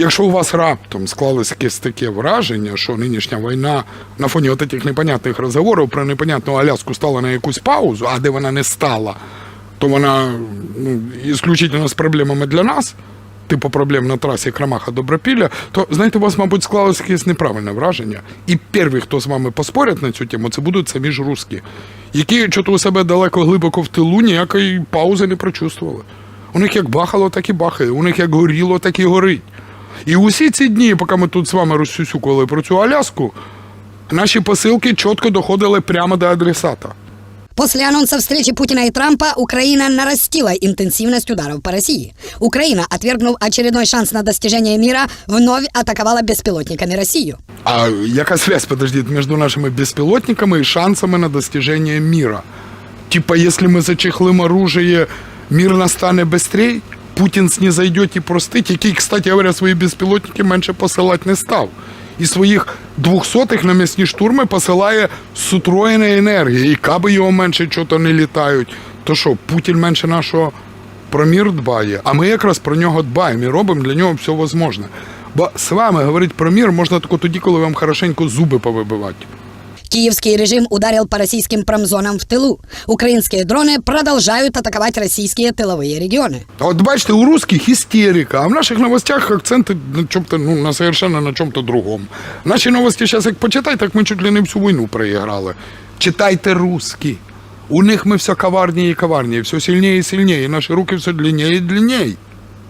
Якщо у вас раптом склалось якесь таке враження, що нинішня війна на фоні от непонятних розговорів про непонятну Аляску стала на якусь паузу, а де вона не стала, то вона ну, ісключительно з проблемами для нас, типу проблем на трасі Крамаха Добропілля, то знаєте, у вас, мабуть, склалось якесь неправильне враження. І перші, хто з вами поспорять на цю тему, це будуть самі ж русські, які чого у себе далеко глибоко в тилу ніякої паузи не прочувствували. У них як бахало, так і бахає, у них як горіло, так і горить. І усі ці дні, поки ми тут з вами розсюсюкували про цю Аляску, наші посилки чітко доходили прямо до адресата. После анонса встречи Путина и Трампа Украина нарастила интенсивность ударов по России. Украина, отвергнув очередной шанс на достижение мира, вновь атаковала беспилотниками Россию. А яка связь, подождите, между нашими беспилотниками и шансами на достижение мира? Типа, если мы зачехлим оружие, мир настане быстрее? Путін снизойдет і простить, який, кстати говоря, свої безпілотники менше посилати не став. І своїх двохсотих на м'ясні штурми посилає з утроєної енергії. І каби його менше чого не літають. То що, Путін менше нашого про мір дбає, а ми якраз про нього дбаємо і робимо для нього все можливе. Бо з вами говорити про мір можна тільки тоді, коли вам хорошенько зуби повибивати. Киевский режим ударил по российским промзонам в тылу. Украинские дроны продолжают атаковать российские тыловые регионы. А от бачите, у русських істерика, а в наших новостях акценти на чому-то, ну, на совершенно на чому-то другому. Наші новості зараз як почитай, так ми чуть ли не всю війну проіграли. Читайте русські. У них ми все коварнее и коварнее, все сильнее и сильнее, и наши руки все длиннее и длиннее.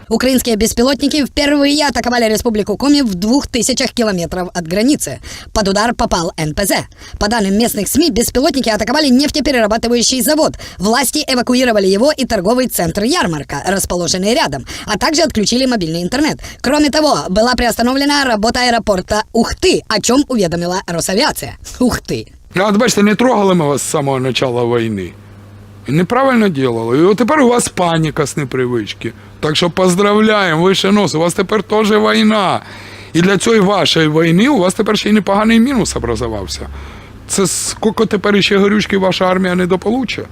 Украинские беспилотники впервые атаковали Республику Коми в двух тысячах километров от границы. Под удар попал НПЗ. По данным местных СМИ, беспилотники атаковали нефтеперерабатывающий завод. Власти эвакуировали его и торговый центр «Ярмарка», расположенный рядом, а также отключили мобильный интернет. Кроме того, была приостановлена работа аэропорта Ухты, о чем уведомила Росавиация. Ухты. А от бачите, не трогали ми вас з самого початку війни. І неправильно діло. І от тепер у вас паніка з непривички. Так що поздравляємо, вище нос, у вас тепер теж війна. І для цієї вашої війни у вас тепер ще й непоганий мінус образувався. Це скільки тепер ще горючки ваша армія не дополуче?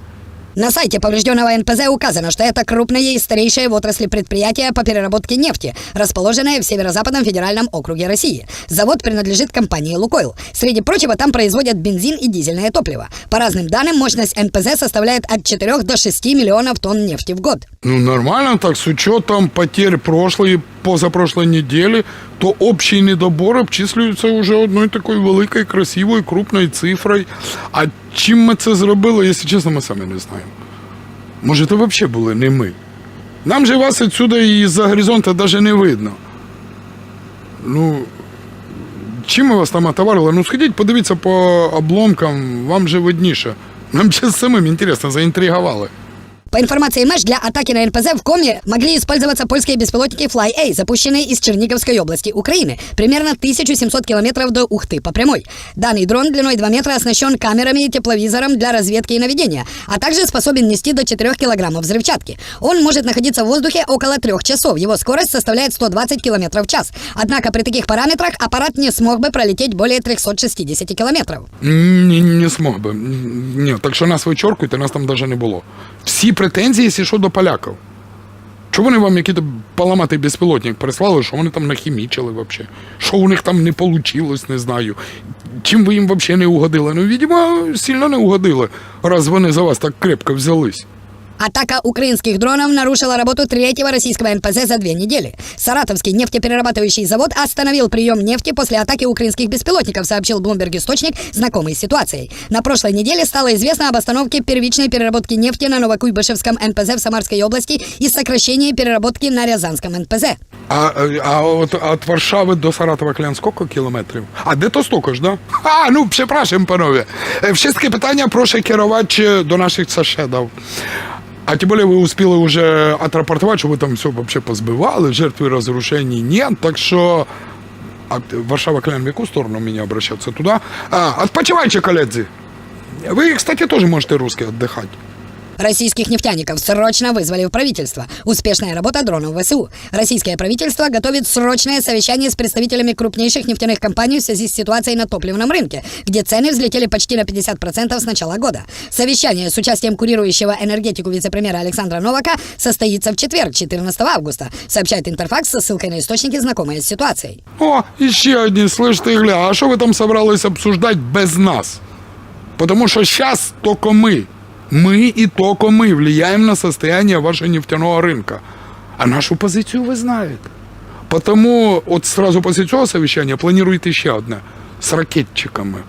На сайте поврежденного НПЗ указано, что это крупное и старейшее в отрасли предприятие по переработке нефти, расположенное в Северо-Западном федеральном округе России. Завод принадлежит компании «Лукойл». Среди прочего, там производят бензин и дизельное топливо. По разным данным, мощность НПЗ составляет от 4 до 6 миллионов тонн нефти в год. Ну, нормально так, с учетом потерь прошлой позапрошлой недели, то общий недобор обчислюється уже одною такою великою, красивою, крупною цифрою. А чим ми це зробили, якщо чесно, ми самі не знаємо. Може, то взагалі були не ми. Нам же вас відсюди із-за горизонта навіть не видно. Ну, чим ми вас там отоварили? Ну, сходіть, подивіться по обломкам, вам же видніше. Нам ще самим інтересно, заінтригували. По информации МЭШ, для атаки на НПЗ в Коме могли использоваться польские беспилотники Fly-A, запущенные из Черниговской области Украины, примерно 1700 километров до Ухты по прямой. Данный дрон длиной 2 метра оснащен камерами и тепловизором для разведки и наведения, а также способен нести до 4 килограммов взрывчатки. Он может находиться в воздухе около 3 часов, его скорость составляет 120 километров в час. Однако при таких параметрах аппарат не смог бы пролететь более 360 километров. Ні, не смог би. Ні, так що нас вичоркуйте, нас там навіть не було. Всі претензії, якщо що, до поляків. Чого вони вам якийсь поламатий безпілотник прислали, що вони там нахімічили взагалі? Що у них там не вийшло, не знаю. Чим ви їм взагалі не угодили? Ну, видимо, сильно не угодили, раз вони за вас так крепко взялись. Атака украинских дронов нарушила работу третьего российского НПЗ за две недели. Саратовский нефтеперерабатывающий завод остановил прием нефти после атаки украинских беспилотников, сообщил Bloomberg источник, знакомый с ситуацией. На прошлой неделе стало известно об остановке первичной переработки нефти на Новокуйбышевском НПЗ в Самарской области и сокращении переработки на Рязанском НПЗ. А, а от від Варшави до Саратова клян скільки кілометрів? А де то столько ж, да? А, ну, прzepraszam, панове. Е, Wszystkie питання прошу керувати до наших сусідів. А тем более вы успели уже отрапортовать, что вы там все вообще позбивали, жертвы разрушений нет, так что... А Варшава, Клян, в яку сторону мне обращаться? Туда? А, отпочивайте, коллеги. Вы, кстати, тоже можете русский отдыхать. Российских нефтяников срочно вызвали в правительство. Успешная работа дронов ВСУ. Российское правительство готовит срочное совещание с представителями крупнейших нефтяных компаний в связи с ситуацией на топливном рынке, где цены взлетели почти на 50% с начала года. Совещание с участием курирующего энергетику вице-премьера Александра Новака состоится в четверг, 14 августа, сообщает Интерфакс со ссылкой на источники, знакомые с ситуацией. О, і ще одні, слышь ти, гля, а що ви там собрались обсуждать без нас? Потому что сейчас только мы, мы и только мы влияем на состояние вашего нефтяного рынка. А нашу позицию вы знаете. Потому от сразу после цього совещания планируете ще одне з ракетчиками,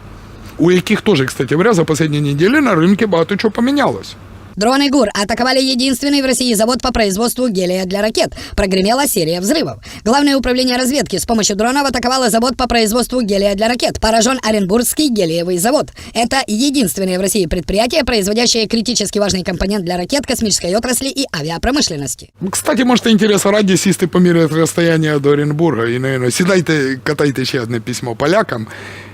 у яких тоже, кстати говоря, за последние недели на рынке багато чого помінялось. Дроны ГУР атаковали единственный в России завод по производству гелия для ракет. Прогремела серия взрывов. Главное управление разведки с помощью дронов атаковало завод по производству гелия для ракет. Поражен Оренбургский гелиевый завод. Это единственное в России предприятие, производящее критически важный компонент для ракет, космической отрасли и авиапромышленности. Кстати, можете інтересу раді сісти поміряти розстояння до Оренбурга і, наверное, сідайте, катайте ще одне письмо полякам,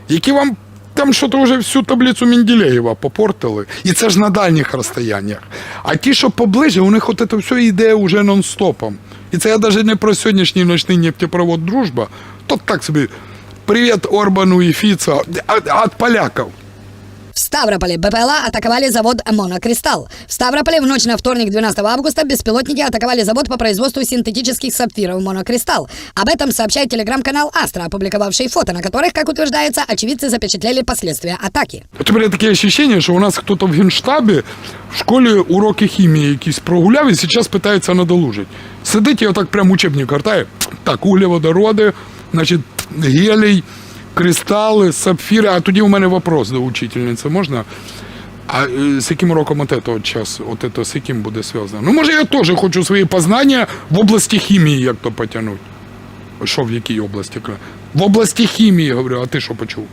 які вам там що то вже всю таблицю Менделєєва попортили. І це ж на дальніх розстояннях. А ті, що поближе, у них от це все йде уже нон-стопом. І це я навіть не про сьогоднішній ночний нефтепровод «Дружба», то так собі привіт Орбану і Фіцо від поляків. В Ставрополе БПЛА атаковали завод «Монокристалл». В Ставрополе в ночь на вторник 12 августа беспилотники атаковали завод по производству синтетических сапфиров «Монокристалл». Об этом сообщает телеграм-канал «Астра», опубликовавший фото, на которых, как утверждается, очевидцы запечатлели последствия атаки. От у мене таке ощущение, що у нас хтось в генштабі в школі уроки хімії якісь прогуляв і зараз питається надолужити. Сидить і отак прям учебник картає. Так, углеводороди, значить, гелій, Кристали, сапфіри. А тоді у мене вопрос до учительниці. Можна? А е, з яким роком от этого часу, от это, з яким буде зв'язано? Ну, може, я теж хочу свої познання в області хімії як то потягнути. Що в якій області? В області хімії, говорю, а ти що почув?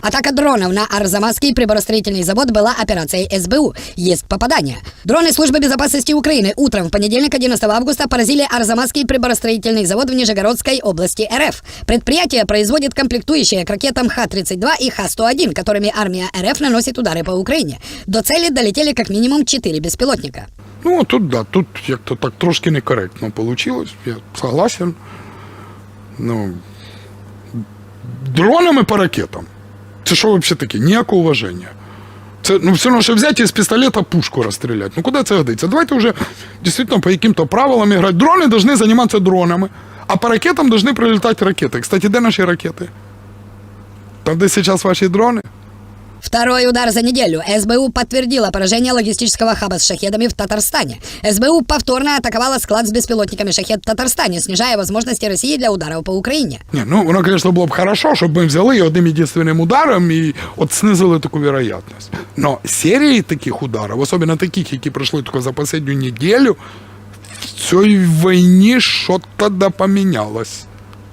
Атака дронов на Арзамасский приборостроительный завод была операцией СБУ. Есть попадание. Дроны службы безопасности Украины утром в понедельник 11 августа поразили Арзамасский приборостроительный завод в Нижегородской области РФ. Предприятие производит комплектующие к ракетам Х-32 и Х-101, которыми армия РФ наносит удары по Украине. До цели долетели как минимум 4 беспилотника. Ну, тут да, тут як-то так трошки некоректно получилось, я согласен. Ну, дронами по ракетам. Це що взагалі таке? Ніякого уваження. Це ну, все одно, що взяти із пістолета пушку розстріляти. Ну куди це годиться? Давайте вже дійсно по яким-то правилам грати. Дрони повинні займатися дронами, а по ракетам повинні прилітати ракети. Кстати, де наші ракети? Там, де зараз ваші дрони? Второй удар за неделю. СБУ подтвердила поражение логистического хаба с шахедами в Татарстане. СБУ повторно атаковала склад с беспилотниками шахед в Татарстане, снижая возможности России для ударов по Украине. Ні, ну воно, звісно, було б хорошо, щоб ми взяли і одним єдинственним ударом і от снизили таку вероятність. Но серії таких ударів, особливо таких, які пройшли тільки за останню неділю, в цій війні щось да помінялось.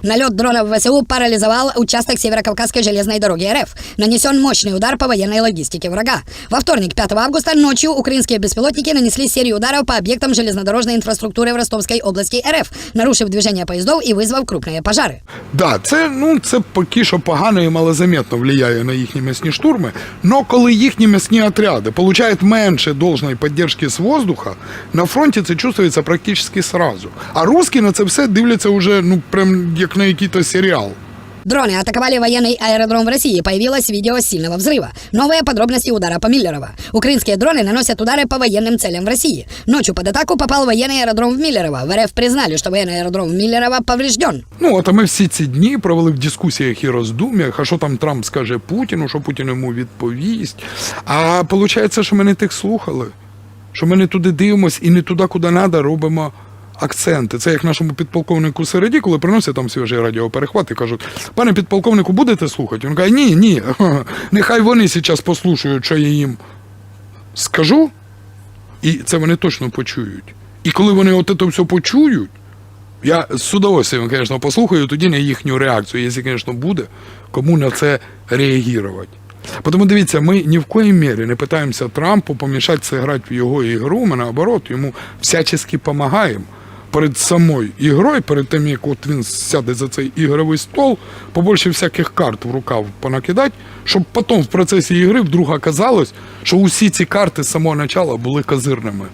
Налет дронов ВСУ парализовал участок Северокавказской железной дороги РФ. Нанесен мощный удар по военной логистике врага. Во вторник, 5 августа, ночью украинские беспилотники нанесли серию ударов по объектам железнодорожной инфраструктуры в Ростовской области РФ, нарушив движение поездов и вызвав крупные пожары. Да, це, ну, це поки що погано і малозаметно впливає на їхні м'ясні штурми, но коли їхні м'ясні отряди получають менше должної підтримки з воздуха, на фронті це чувствується практично сразу. А русські на це все дивляться уже, ну, прям як на якийсь серіал. Дроны атаковали военный аэродром в России. Появилось видео сильного взрыва. Новые подробности удара по Миллерово. Украинские дроны наносят удары по военным целям в России. Ночью под атаку попал военный аэродром в Миллерово. В РФ признали, что военный аэродром в Миллерово поврежден. Ну, от а ми всі ці дні провели в дискусіях і роздум'ях, а що там Трамп скаже Путіну, що Путін йому відповість. А виходить, що ми не тих слухали, що ми не туди дивимося і не туди, куди треба, робимо акценти. Це як нашому підполковнику Середі, коли приносять там свіжий радіоперехват і кажуть, пане підполковнику, будете слухати? Він каже, ні, ні, нехай вони зараз послухають, що я їм скажу, і це вони точно почують. І коли вони от це все почують, я з удовольствием, звісно, послухаю тоді на їхню реакцію, якщо, звісно, буде, кому на це реагувати. Тому дивіться, ми ні в коїй мірі не питаємося Трампу помішати це грати в його ігру, ми наоборот, йому всячески допомагаємо. Перед самою ігрою, перед тим, як от він сяде за цей ігровий стол, побольше всяких карт в рукав понакидати, щоб потім в процесі ігри вдруг оказалось, що усі ці карти з самого початку були козирними.